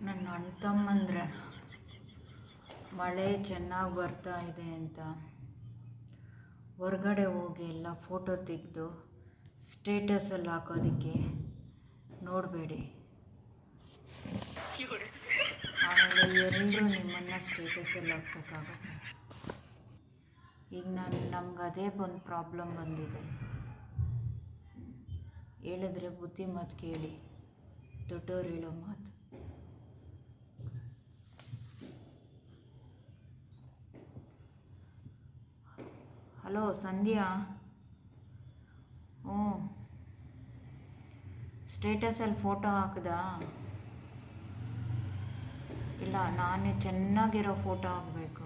ನನ್ನ ಅಣ್ಣ ತಮ್ಮಂದ್ರೆ ಮಳೆ ಚೆನ್ನಾಗಿ ಬರ್ತಾ ಇದೆ ಅಂತ. ಹೊರಗಡೆ ಹೋಗಿ ಎಲ್ಲ ಫೋಟೋ ತೆಗೆದು ಸ್ಟೇಟಸಲ್ಲಿ ಹಾಕೋದಕ್ಕೆ ನೋಡಬೇಡಿ. ಆಮೇಲೆ ಎಲ್ಲರೂ ನಿಮ್ಮನ್ನು ಸ್ಟೇಟಸಲ್ಲಿ ಹಾಕ್ಬೇಕಾಗುತ್ತೆ. ಈಗ ನಾನು, ನಮ್ಗೆ ಅದೇ ಒಂದು ಪ್ರಾಬ್ಲಮ್ ಬಂದಿದೆ. ಹೇಳಿದ್ರೆ ಬುದ್ಧಿ ಮಾತು ಕೇಳಿ. ದೊಡ್ಡವ್ರು ಹೇಳೋ ಮಾತು. ಹಲೋ, ಸಂಧ್ಯಾ. ಹ್ಞೂ ಸ್ಟೇಟಸಲ್ಲಿ ಫೋಟೋ ಹಾಕ್ದಾ? ಇಲ್ಲ, ನಾನೇ ಚೆನ್ನಾಗಿರೋ ಫೋಟೋ ಹಾಕಬೇಕು.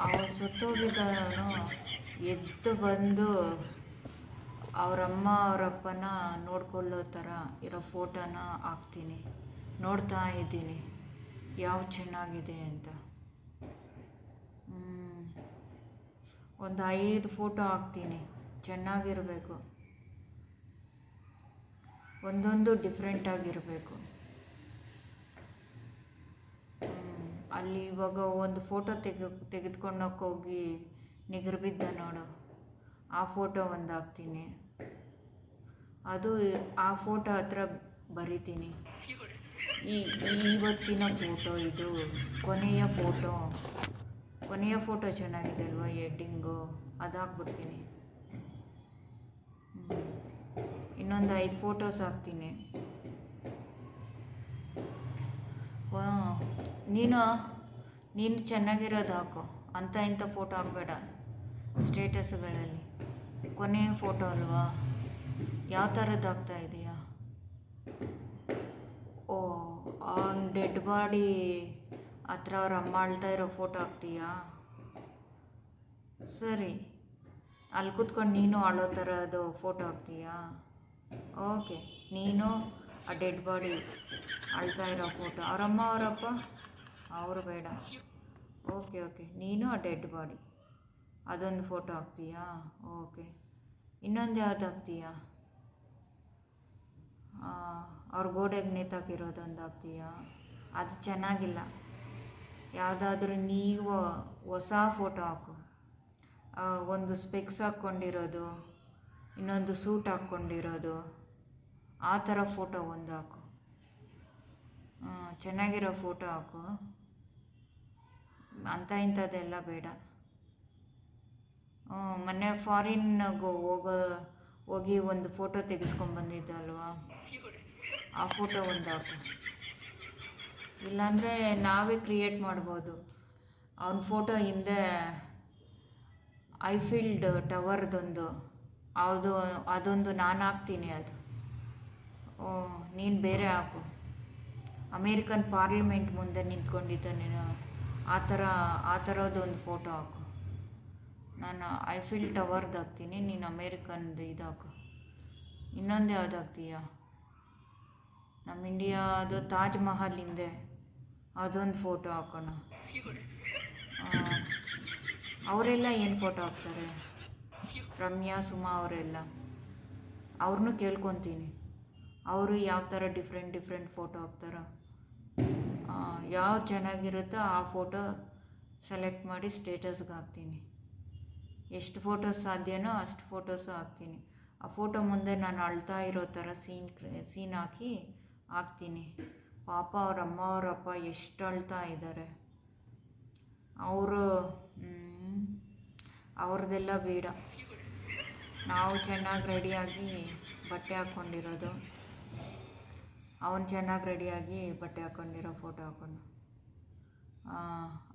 ಅವ್ರು ಸುತ್ತೋಗಿದ್ದವನು ಎದ್ದು ಬಂದು ಅವರಮ್ಮ ಅವರಪ್ಪನ ನೋಡ್ಕೊಳ್ಳೋ ಥರ ಇರೋ ಫೋಟೋನ ಹಾಕ್ತೀನಿ. ನೋಡ್ತಾ ಇದ್ದೀನಿ. ಯಾವ ಚೆನ್ನಾಗಿದೆ ಅಂತ. ಒಂದು ಐದು ಫೋಟೋ ಹಾಕ್ತೀನಿ. ಚೆನ್ನಾಗಿರಬೇಕು. ಒಂದೊಂದು ಡಿಫ್ರೆಂಟ್ ಆಗಿರಬೇಕು. ಅಲ್ಲಿ ಇವಾಗ ಒಂದು ಫೋಟೋ ತೆಗೆ ತೆಗೆದುಕೊಂಡೋಗಿ ಹೋಗಿ ನಿಗರ್ ಬಿದ್ದ ನೋಡು. ಆ ಫೋಟೋ ಒಂದು ಹಾಕ್ತೀನಿ. ಅದು ಆ ಫೋಟೋ ಹತ್ರ ಬರಿತೀನಿ. ಈ ಇವತ್ತಿನ ಫೋಟೋ, ಇದು ಕೊನೆಯ ಫೋಟೋ. ಕೊನೆಯ ಫೋಟೋ ಚೆನ್ನಾಗಿದೆ ಅಲ್ವಾ ಎಡ್ಡಿಂಗು ಅದು ಹಾಕ್ಬಿಡ್ತೀನಿ. ಇನ್ನೊಂದು ಐದು ಫೋಟೋಸ್ ಹಾಕ್ತೀನಿ. ನೀನು ನೀನು ಚೆನ್ನಾಗಿರೋದು ಹಾಕು. ಅಂಥ ಇಂಥ ಫೋಟೋ ಹಾಕ್ಬೇಡ. ಸ್ಟೇಟಸ್ಗಳಲ್ಲಿ ಕೊನೆಯ ಫೋಟೋ ಅಲ್ವಾ? ಯಾವ ಥರದ್ದು ಹಾಕ್ತಾ ಇದೆಯಾ? ಓ ಆನ್ ಡೆಡ್ ಬಾಡಿ ಹತ್ರ ಅವ್ರ ಅಮ್ಮ ಅಳ್ತಾ ಇರೋ ಫೋಟೋ ಹಾಕ್ತೀಯಾ? ಸರಿ. ಅಲ್ಲಿ ಕೂತ್ಕೊಂಡು ನೀನು ಅಳೋ ಥರದ್ದು ಫೋಟೋ ಹಾಕ್ತೀಯಾ? ಓಕೆ ನೀನು ಆ ಡೆಡ್ ಬಾಡಿ ಅಳ್ತಾ ಇರೋ ಫೋಟೋ ಅವರಮ್ಮ ಅವರಪ್ಪ? ಅವರು ಬೇಡ. ಓಕೆ ಓಕೆ ನೀನು ಆ ಡೆಡ್ ಬಾಡಿ ಅದೊಂದು ಫೋಟೋ ಹಾಕ್ತೀಯಾ? ಓಕೆ ಇನ್ನೊಂದು ಯಾವ್ದು ಹಾಕ್ತೀಯಾ? ಅವ್ರ ಗೋಡೆಗೆ ನೇತಾಕಿರೋದೊಂದು ಹಾಕ್ತೀಯಾ? ಅದು ಚೆನ್ನಾಗಿಲ್ಲ. ಯಾವುದಾದ್ರೂ ನೀವು ಹೊಸ ಫೋಟೋ ಹಾಕು. ಒಂದು ಸ್ಪೆಕ್ಸ್ ಹಾಕ್ಕೊಂಡಿರೋದು, ಇನ್ನೊಂದು ಸೂಟ್ ಹಾಕ್ಕೊಂಡಿರೋದು, ಆ ಥರ ಫೋಟೋ ಒಂದು ಹಾಕು. ಚೆನ್ನಾಗಿರೋ ಫೋಟೋ ಹಾಕು. ಅಂಥ ಇಂಥದ್ದೆಲ್ಲ ಬೇಡ. ಮೊನ್ನೆ ಫಾರಿನ್ಗೆ ಹೋಗೋ, ಹೋಗಿ ಒಂದು ಫೋಟೋ ತೆಗೆಸ್ಕೊಂಡ್ಬಂದಿದ್ದಲ್ವಾ ಆ ಫೋಟೋ ಒಂದು ಹಾಕು. ಇಲ್ಲಾಂದರೆ ನಾವೇ ಕ್ರಿಯೇಟ್ ಮಾಡ್ಬೋದು. ಅವನ ಫೋಟೋ ಹಿಂದೆ ಐಫೀಲ್ಡ್ ಟವರ್ದೊಂದು ಅದು, ಅದೊಂದು ನಾನು ಹಾಕ್ತೀನಿ ಅದು. ಓ, ನೀನು ಬೇರೆ ಹಾಕು. ಅಮೇರಿಕನ್ ಪಾರ್ಲಿಮೆಂಟ್ ಮುಂದೆ ನಿಂತ್ಕೊಂಡಿದ್ದ ನೀನು ಆ ಥರ, ಆ ಥರದ್ದೊಂದು ಫೋಟೋ ಹಾಕು. ನಾನು ಐಫೀಲ್ಡ್ ಟವರ್ದು ಹಾಕ್ತೀನಿ, ನೀನು ಅಮೇರಿಕನ್ದು ಇದು ಹಾಕು. ಇನ್ನೊಂದು ಯಾವ್ದು ಹಾಕ್ತೀಯಾ? ನಮ್ಮ ಇಂಡಿಯಾದು ತಾಜ್ ಮಹಲ್ ಹಿಂದೆ. ಅದೊಂದು ಫೋಟೋ ಹಾಕೋಣ. ಅವರೆಲ್ಲ ಏನು ಫೋಟೋ ಹಾಕ್ತಾರೆ? ರಮ್ಯಾ, ಸುಮಾ ಅವರೆಲ್ಲ. ಅವ್ರನ್ನೂ ಕೇಳ್ಕೊತೀನಿ. ಅವರು ಯಾವ ಥರ ಡಿಫ್ರೆಂಟ್ ಡಿಫ್ರೆಂಟ್ ಫೋಟೋ ಹಾಕ್ತಾರೋ? ಯಾವ ಚೆನ್ನಾಗಿರುತ್ತೋ ಆ ಫೋಟೋ ಸೆಲೆಕ್ಟ್ ಮಾಡಿ ಸ್ಟೇಟಸ್ಗೆ ಹಾಕ್ತೀನಿ. ಎಷ್ಟು ಫೋಟೋಸ್ ಸಾಧ್ಯನೋ ಅಷ್ಟು ಫೋಟೋಸು ಹಾಕ್ತೀನಿ. ಆ ಫೋಟೋ ಮುಂದೆ ನಾನು ಅಳ್ತಾ ಇರೋ ಥರ ಸೀನ್ ಸೀನ್ ಹಾಕಿ ಹಾಕ್ತೀನಿ. ಪಾಪ ಅವ್ರ ಅಮ್ಮ ಅವರಪ್ಪ ಎಷ್ಟು ಅಳ್ತಾ ಇದ್ದಾರೆ. ಅವರು ಅವ್ರದ್ದೆಲ್ಲ ಬೇಡ. ನಾವು ಚೆನ್ನಾಗಿ ರೆಡಿಯಾಗಿ ಬಟ್ಟೆ ಹಾಕ್ಕೊಂಡಿರೋದು ಅವನು ಚೆನ್ನಾಗಿ ರೆಡಿಯಾಗಿ ಬಟ್ಟೆ ಹಾಕ್ಕೊಂಡಿರೋ ಫೋಟೋ ಹಾಕ್ಕೊಂಡು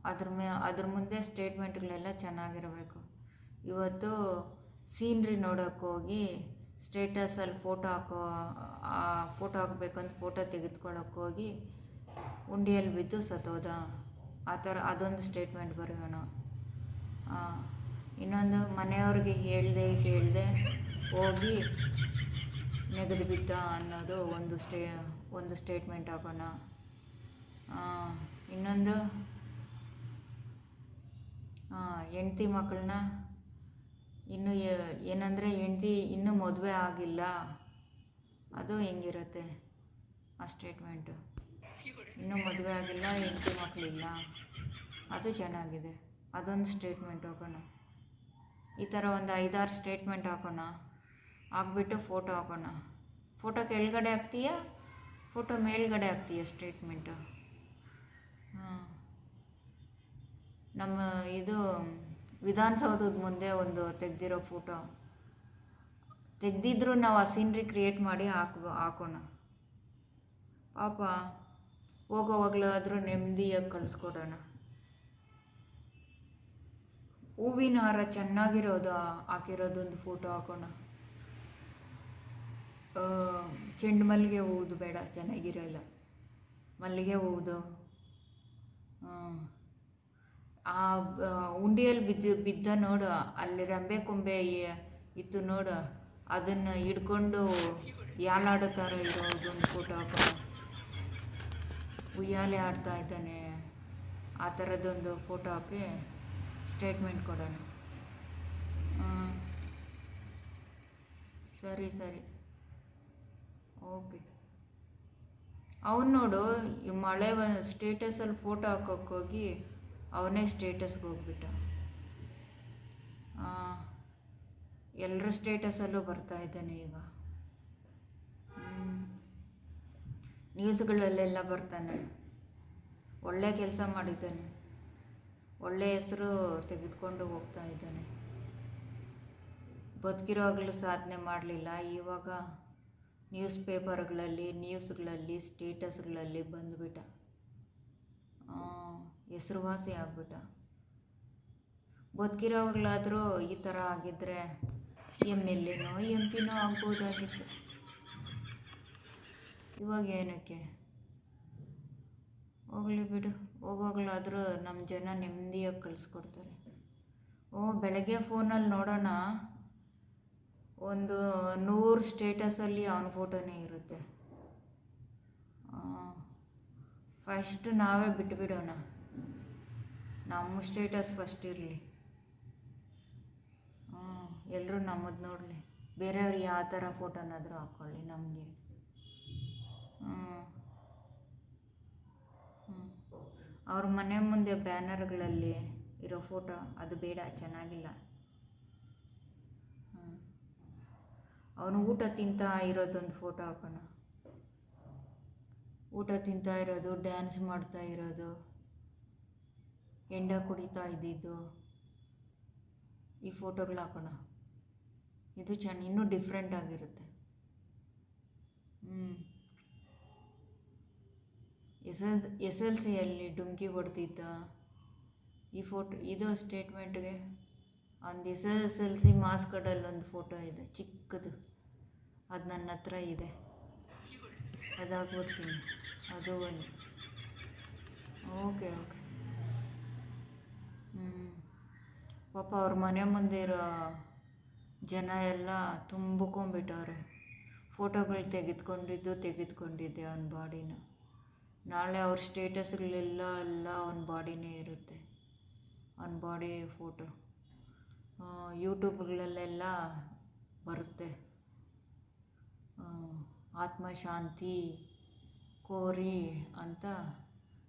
ಅದ್ರ ಮೇ, ಅದ್ರ ಮುಂದೆ ಸ್ಟೇಟ್ಮೆಂಟ್ಗಳೆಲ್ಲ ಚೆನ್ನಾಗಿರಬೇಕು. ಇವತ್ತು ಸೀನ್ರಿ ನೋಡೋಕ್ಕೆ ಹೋಗಿ ಸ್ಟೇಟಸಲ್ಲಿ ಫೋಟೋ ಹಾಕೋ, ಆ ಫೋಟೋ ಹಾಕ್ಬೇಕಂತ ಫೋಟೋ ತೆಗೆದುಕೊಳ್ಳೋಕೆ ಹೋಗಿ ಉಂಡಿಯಲ್ಲಿ ಬಿದ್ದು ಸತ್ತೋದ. ಆ ಥರ ಅದೊಂದು ಸ್ಟೇಟ್ಮೆಂಟ್ ಬರೆಯೋಣ. ಇನ್ನೊಂದು ಮನೆಯವ್ರಿಗೆ ಹೇಳ್ದೆ ಕೇಳದೆ ಹೋಗಿ ನೆಗೆದು ಬಿದ್ದ ಅನ್ನೋದು ಒಂದು ಸ್ಟೇ, ಒಂದು ಸ್ಟೇಟ್ಮೆಂಟ್ ಹಾಕೋಣ. ಇನ್ನೊಂದು ಹೆಂಡ್ತಿ ಮಕ್ಕಳನ್ನ ಇನ್ನು ಏನಂದರೆ ಹೆಂಡತಿ ಇನ್ನೂ ಮದುವೆ ಆಗಿಲ್ಲ. ಅದು ಹೆಂಗಿರುತ್ತೆ? ಆ ಸ್ಟೇಟ್ಮೆಂಟು ಇನ್ನೂ ಮದುವೆ ಆಗಿಲ್ಲ, ಹೆಂಡತಿ ಮಕ್ಕಳಿಲ್ಲ ಅದು ಚೆನ್ನಾಗಿದೆ. ಅದೊಂದು ಸ್ಟೇಟ್ಮೆಂಟ್ ಹಾಕೋಣ. ಈ ಥರ ಒಂದು ಐದಾರು ಸ್ಟೇಟ್ಮೆಂಟ್ ಹಾಕೋಣ. ಹಾಕ್ಬಿಟ್ಟು ಫೋಟೋ ಹಾಕೋಣ. ಫೋಟೋ ಕೆಳಗಡೆ ಹಾಕ್ತೀಯಾ? ಫೋಟೋ ಮೇಲ್ಗಡೆ ಹಾಕ್ತೀಯ ಸ್ಟೇಟ್ಮೆಂಟು ಹಾಂ. ನಮ್ಮ ಇದು ವಿಧಾನಸೌಧದ ಮುಂದೆ ಒಂದು ತೆಗೆದಿರೋ ಫೋಟೋ ತೆಗೆದಿದ್ರು ನಾವು ಆ ಸೀನ್ರಿ ಕ್ರಿಯೇಟ್ ಮಾಡಿ ಹಾಕ್, ಹಾಕೋಣ. ಪಾಪ, ಹೋಗೋವಾಗಲಾದರೂ ನೆಮ್ಮದಿಯಾಗಿ ಕಳಿಸ್ಕೊಡೋಣ. ಹೂವಿನ ಹಾರ ಚೆನ್ನಾಗಿರೋದು ಹಾಕಿರೋದೊಂದು ಫೋಟೋ ಹಾಕೋಣ. ಚೆಂಡು ಮಲ್ಲಿಗೆ ಹೂವುದು ಬೇಡ, ಚೆನ್ನಾಗಿರೋಲ್ಲ. ಮಲ್ಲಿಗೆ ಹೂವುದು. ಆ ಉಂಡೆಯಲ್ಲಿ ಬಿದ್ದು, ಬಿದ್ದ ನೋಡು, ಅಲ್ಲಿ ರಂಬೆ ಕೊಂಬೆ ಇತ್ತು ನೋಡು, ಅದನ್ನು ಹಿಡ್ಕೊಂಡು ಯಾಲಾಡೋ ಥರ ಇರೋದೊಂದು ಫೋಟೋ ಉಯ್ಯಾಲೆ ಆಡ್ತಾ ಇದ್ದಾನೆ. ಆ ಥರದ್ದೊಂದು ಫೋಟೋ ಹಾಕಿ ಸ್ಟೇಟ್ಮೆಂಟ್ ಕೊಡೋಣ. ಸರಿ ಸರಿ. ಓಕೆ. ಅವನು ನೋಡು, ಈ ಮಳೆ ಸ್ಟೇಟಸಲ್ಲಿ ಫೋಟೋ ಹಾಕೋಕ್ಕೆ ಹೋಗಿ ಅವನೇ ಸ್ಟೇಟಸ್ಗೆ ಹೋಗ್ಬಿಟ್ಟ. ಎಲ್ಲರ ಸ್ಟೇಟಸಲ್ಲೂ ಬರ್ತಾ ಇದ್ದಾನೆ ಈಗ. ನ್ಯೂಸ್ಗಳಲ್ಲೆಲ್ಲ ಬರ್ತಾನೆ. ಒಳ್ಳೆ ಕೆಲಸ ಮಾಡಿದ್ದಾನೆ. ಒಳ್ಳೆ ಹೆಸರು ತೆಗೆದುಕೊಂಡು ಹೋಗ್ತಾ ಇದ್ದಾನೆ. ಬದುಕಿರೋವಾಗಲೂ ಸಾಧನೆ ಮಾಡಲಿಲ್ಲ. ಇವಾಗ ನ್ಯೂಸ್ ಪೇಪರ್ಗಳಲ್ಲಿ ನ್ಯೂಸ್ಗಳಲ್ಲಿ ಸ್ಟೇಟಸ್ಗಳಲ್ಲಿ ಬಂದುಬಿಟ್ಟ ಹೆಸರುವಾಸಿ ಆಗ್ಬಿಟ್ಟ. ಬದುಕಿರೋವಾಗಲಾದರೂ ಈ ಥರ ಆಗಿದ್ದರೆ ಎಂ ಎಲ್ ಎನೋ ಎಂ ಪಿನೋ ಆಗ್ಬೋದಾಗಿತ್ತು. ಇವಾಗ ಏನಕ್ಕೆ? ಹೋಗಲಿ ಬಿಡು. ಹೋಗೋಗ್ಲಾದರೂ ನಮ್ಮ ಜನ ನೆಮ್ಮದಿಯಾಗಿ ಕಳಿಸ್ಕೊಡ್ತಾರೆ. ಓ, ಬೆಳಗ್ಗೆ ಫೋನಲ್ಲಿ ನೋಡೋಣ. ಒಂದು ನೂರು ಸ್ಟೇಟಸಲ್ಲಿ ಅವನ ಫೋಟೋನೇ ಇರುತ್ತೆ. ಫಸ್ಟ್ ನಾವೇ ಬಿಟ್ಬಿಡೋಣ. ನಮ್ಮ ಸ್ಟೇಟಸ್ ಫಸ್ಟ್ ಇರಲಿ. ಹ್ಞೂ ಎಲ್ಲರೂ ನಮ್ಮದು ನೋಡಲಿ. ಬೇರೆಯವ್ರು ಯಾವ ಥರ ಫೋಟೋನಾದರೂ ಹಾಕ್ಕೊಳ್ಳಿ ನಮಗೆ. ಹ್ಞೂ ಹ್ಞೂ ಅವ್ರ ಮನೆ ಮುಂದೆ ಬ್ಯಾನರ್ಗಳಲ್ಲಿ ಇರೋ ಫೋಟೋ ಅದು ಬೇಡ, ಚೆನ್ನಾಗಿಲ್ಲ. ಹ್ಞೂ ಅವನು ಊಟ ತಿಂತಾ ಇರೋದೊಂದು ಫೋಟೋ ಹಾಕೋಣ. ಊಟ ತಿಂತಾ ಇರೋದು ಡ್ಯಾನ್ಸ್ ಮಾಡ್ತಾ ಇರೋದು. ಎಂಡ ಕುಡಿತಾ ಇದ್ದಿದ್ದು. ಈ ಫೋಟೋಗಳು ಹಾಕೋಣ. ಇದು ಚೆನ್ನ ಇನ್ನೂ ಡಿಫ್ರೆಂಟ್ ಆಗಿರುತ್ತೆ. ಹ್ಞೂ ಎಸ್ ಎಲ್ ಎಸ್ ಎಲ್ ಸಿಯಲ್ಲಿ ಡುಮ್ಕಿ ಹೊಡೆದಿದ್ದ ಈ ಫೋಟೋ, ಇದು ಸ್ಟೇಟ್ಮೆಂಟ್ಗೆ ಒಂದು S S L C marks ಒಂದು ಫೋಟೋ ಇದೆ, ಚಿಕ್ಕದು. ಅದು ನನ್ನ ಹತ್ರ ಇದೆ. ಅದಾಗ್ಬಿಡ್ತೀನಿ. ಅದು ಒಂದು. ಓಕೆ ಓಕೆ ಹ್ಞೂ ಪಾಪ ಅವ್ರ ಮನೆ ಮುಂದೆ ಇರೋ ಜನ ಎಲ್ಲ ತುಂಬಿಕೊಂಬಿಟ್ಟವ್ರೆ ಫೋಟೋಗಳು ತೆಗೆದುಕೊಂಡಿದ್ದು ತೆಗೆದುಕೊಂಡಿದ್ದೆ ಅವನ ಬಾಡಿನ. ನಾಳೆ ಅವ್ರ ಸ್ಟೇಟಸ್ಗಳೆಲ್ಲ ಎಲ್ಲ ಅವ್ನ ಬಾಡಿನೇ ಇರುತ್ತೆ. ಅವ್ನ ಬಾಡಿ ಫೋಟೋ. ಯೂಟ್ಯೂಬ್ಗಳಲ್ಲೆಲ್ಲ ಬರುತ್ತೆ. ಆತ್ಮಶಾಂತಿ ಕೋರಿ ಅಂತ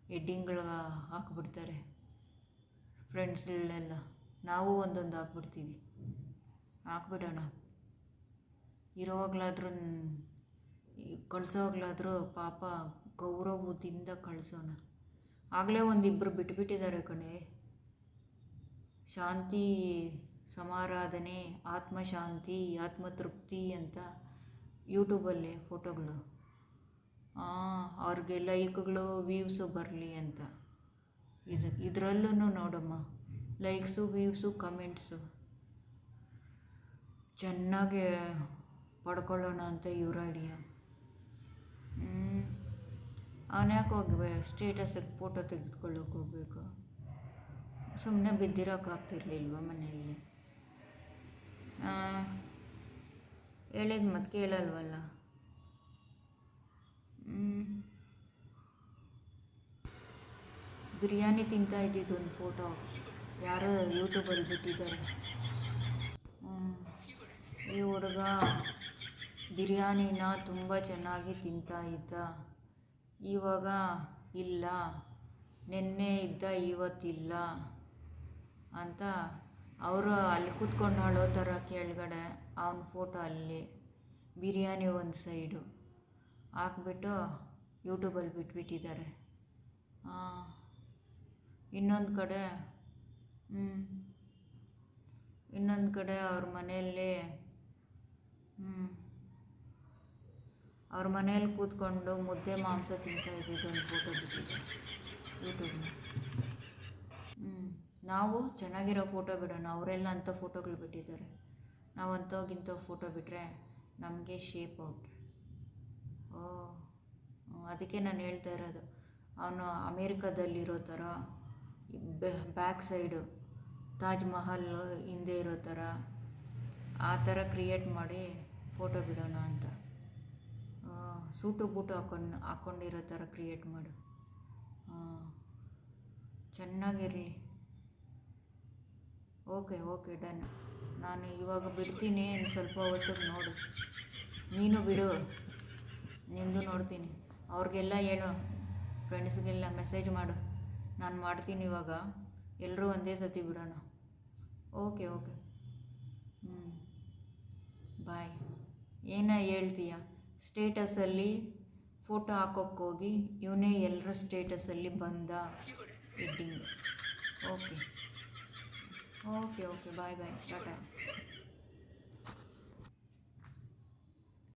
ಹೆಡ್ಡಿಂಗ್ಗಳು ಹಾಕ್ಬಿಡ್ತಾರೆ. ಫ್ರೆಂಡ್ಸ್ಗಳೆಲ್ಲ. ನಾವು ಒಂದೊಂದು ಹಾಕ್ಬಿಡ್ತೀವಿ. ಹಾಕ್ಬಿಡೋಣ. ಇರೋವಾಗಲಾದ್ರೂ ಕಳ್ಸೋವಾಗಲಾದ್ರೂ ಪಾಪ ಗೌರವದಿಂದ ಕಳಿಸೋಣ. ಆಗಲೇ ಒಂದಿಬ್ಬರು ಬಿಟ್ಬಿಟ್ಟಿದ್ದಾರೆ ಕಣೆ. ಶಾಂತಿ ಸಮಾರಾಧನೆ, ಆತ್ಮಶಾಂತಿ, ಆತ್ಮತೃಪ್ತಿ ಅಂತ ಯೂಟ್ಯೂಬಲ್ಲಿ ಫೋಟೋಗಳು. ಅವ್ರಿಗೆ ಲೈಕ್ಗಳು, ವ್ಯೂಸು ಬರಲಿ ಅಂತ. ಇದು ಇದರಲ್ಲೂ ನೋಡಮ್ಮ. ಲೈಕ್ಸು ವ್ಯೂಸು ಕಮೆಂಟ್ಸು ಚೆನ್ನಾಗಿ ಪಡ್ಕೊಳ್ಳೋಣ ಅಂತ ಇವ್ರ ಐಡಿಯಾ ಅವನ್ಯಾಕೆ ಹೋಗ್ಬೇ ಸ್ಟೇಟಸಿಗೆ ಫೋಟೋ ತೆಗೆದುಕೊಳ್ಳೋಕೆ ಹೋಗ್ಬೇಕು? ಸುಮ್ಮನೆ ಬಿದ್ದಿರೋಕ್ಕಾಗ್ತಿರ್ಲಿಲ್ವ ಮನೆಯಲ್ಲಿ? ಹೇಳಿದ ಮತ್ತೆ ಕೇಳಲ್ವಲ್ಲ. ಬಿರಿಯಾನಿ ತಿಂತಾ ಇದ್ದಿದ್ದು ಒಂದು ಫೋಟೋ ಯಾರೋ ಯೂಟ್ಯೂಬಲ್ಲಿ ಬಿಟ್ಟಿದ್ದಾರೆ. ಈ ಹುಡುಗ ಬಿರಿಯಾನಿನ ತುಂಬ ಚೆನ್ನಾಗಿ ತಿಂತಾ ಇದ್ದ. ಇವಾಗ ಇಲ್ಲ. ನಿನ್ನೆ ಇದ್ದ, ಇವತ್ತಿಲ್ಲ ಅಂತ ಅವರು ಅಲ್ಲಿ ಕೂತ್ಕೊಂಡು ಅಳೋ ಥರ ಕೆಳಗಡೆ ಅವನ ಫೋಟೋ ಅಲ್ಲಿ ಬಿರಿಯಾನಿ ಒಂದು ಸೈಡು ಹಾಕ್ಬಿಟ್ಟು ಯೂಟ್ಯೂಬಲ್ಲಿ ಬಿಟ್ಬಿಟ್ಟಿದ್ದಾರೆ. ಇನ್ನೊಂದು ಕಡೆ ಇನ್ನೊಂದು ಕಡೆ ಅವ್ರ ಮನೆಯಲ್ಲಿ ಅವ್ರ ಮನೆಯಲ್ಲಿ ಕೂತ್ಕೊಂಡು ಮುದ್ದೆ ಮಾಂಸ ತಿಂತಾ ಇದ್ದಿದ್ದು ಒಂದು ಫೋಟೋ ಬಿಟ್ಟಿದ್ದೆ ಯೂಟ್ಯೂಬ್ನ ಹ್ಞೂ ನಾವು ಚೆನ್ನಾಗಿರೋ ಫೋಟೋ ಬಿಡೋಣ, ಅವರೆಲ್ಲ ಅಂಥ ಫೋಟೋಗಳು ಬಿಟ್ಟಿದ್ದಾರೆ. ನಾವು ಫೋಟೋ ಬಿಟ್ಟರೆ ನಮಗೆ ಶೇಪ್ ಔಟ್ ಓ ಅದಕ್ಕೆ ನಾನು ಹೇಳ್ತಾ ಇರೋದು, ಅವನು ಅಮೇರಿಕಾದಲ್ಲಿರೋ ಥರ ಬ್ಯಾಕ್ ಸೈಡು ತಾಜ್ ಮಹಲ್ ಹಿಂದೆ ಇರೋ ಥರ ಆ ಥರ ಕ್ರಿಯೇಟ್ ಮಾಡಿ ಫೋಟೋ ಬಿಡೋಣ ಅಂತ. ಸೂಟು ಬೂಟು ಹಾಕೊಂಡು ಹಾಕ್ಕೊಂಡಿರೋ ಥರ ಕ್ರಿಯೇಟ್ ಮಾಡು. ಚೆನ್ನಾಗಿರಲಿ. ಓಕೆ ಓಕೆ ಡನ್ ನಾನು ಇವಾಗ ಬಿಡ್ತೀನಿ ಸ್ವಲ್ಪ ಹೊತ್ತಿಗೆ ನೋಡು. ನೀನು ಬಿಡು. ನಿಂದು ನೋಡ್ತೀನಿ. ಅವ್ರಿಗೆಲ್ಲ ಹೇಳು. ಫ್ರೆಂಡ್ಸ್ಗೆಲ್ಲ ಮೆಸೇಜ್ ಮಾಡು. ನಾನು ಮಾಡ್ತೀನಿ ಇವಾಗ. ಎಲ್ಲರೂ ಒಂದೇ ಸತಿ ಬಿಡೋಣ. Okay okay. ಹ್ಞೂ ಬಾಯ್. ಏನ ಹೇಳ್ತೀಯ? ಸ್ಟೇಟಸಲ್ಲಿ ಫೋಟೋ ಹಾಕೋಕ್ಕೋಗಿ ಇವನೇ ಎಲ್ಲರ ಸ್ಟೇಟಸಲ್ಲಿ ಬಂದ editing okay. Okay okay. Bye bye. Tata.